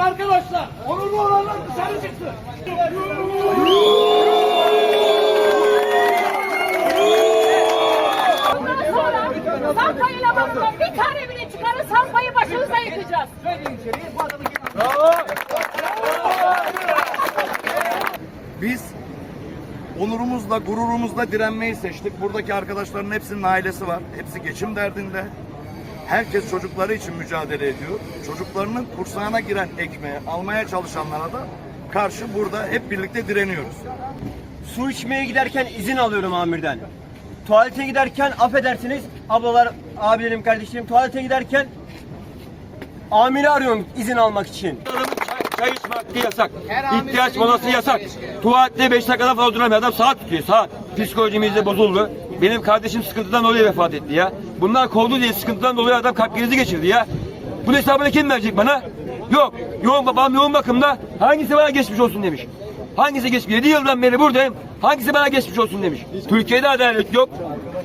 arkadaşlar. Onurlu olanlar dışarı çıksın. Sampayla bakın bir tane bile çıkarır Sampayı başımıza yıkacağız. Biz onurumuzla, gururumuzla direnmeyi seçtik. Buradaki arkadaşların hepsinin ailesi var. Hepsi geçim derdinde. Herkes çocukları için mücadele ediyor. Çocuklarının kursağına giren ekmeği almaya çalışanlara da karşı burada hep birlikte direniyoruz. Su içmeye giderken izin alıyorum amirden. Tuvalete giderken affedersiniz ablalar, abilerim, kardeşlerim tuvalete giderken amiri arıyorum izin almak için. Çay içme hakkı yasak. İhtiyaç molası yasak. Tuvalette 5 dakikada fazla duramıyor. Adam saat tutuyor saat. Psikolojimiz de bozuldu. Benim kardeşim sıkıntıdan dolayı vefat etti ya. Bunlar kovdu diye sıkıntıdan dolayı adam kalp krizi geçirdi ya. Bunun hesabını kim verecek bana? Yok. Yoğun babam yoğun bakımda. Hangisi bana geçmiş olsun demiş. Hangisi geçmiş? 7 yıldan beri buradayım. Hangisi bana geçmiş olsun demiş. Türkiye'de adalet yok.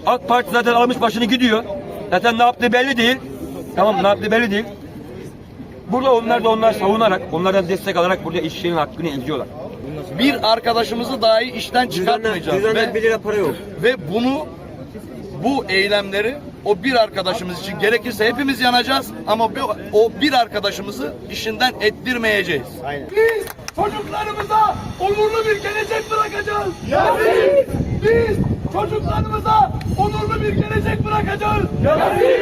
AK Parti zaten almış başını gidiyor. Zaten ne yaptığı belli değil. Tamam ne yaptığı belli değil. Burada onlar da onlar savunarak, onlardan destek alarak burada işçinin hakkını eziyorlar. Bir arkadaşımızı dahi işten çıkartmayacağız. Ve- 1 lira para yok. Ve bunu bu eylemleri o bir arkadaşımız için gerekirse hepimiz yanacağız ama o bir arkadaşımızı işinden ettirmeyeceğiz. Biz çocuklarımıza onurlu bir gelecek bırakacağız. biz, biz çocuklarımıza onurlu bir gelecek bırakacağız. biz,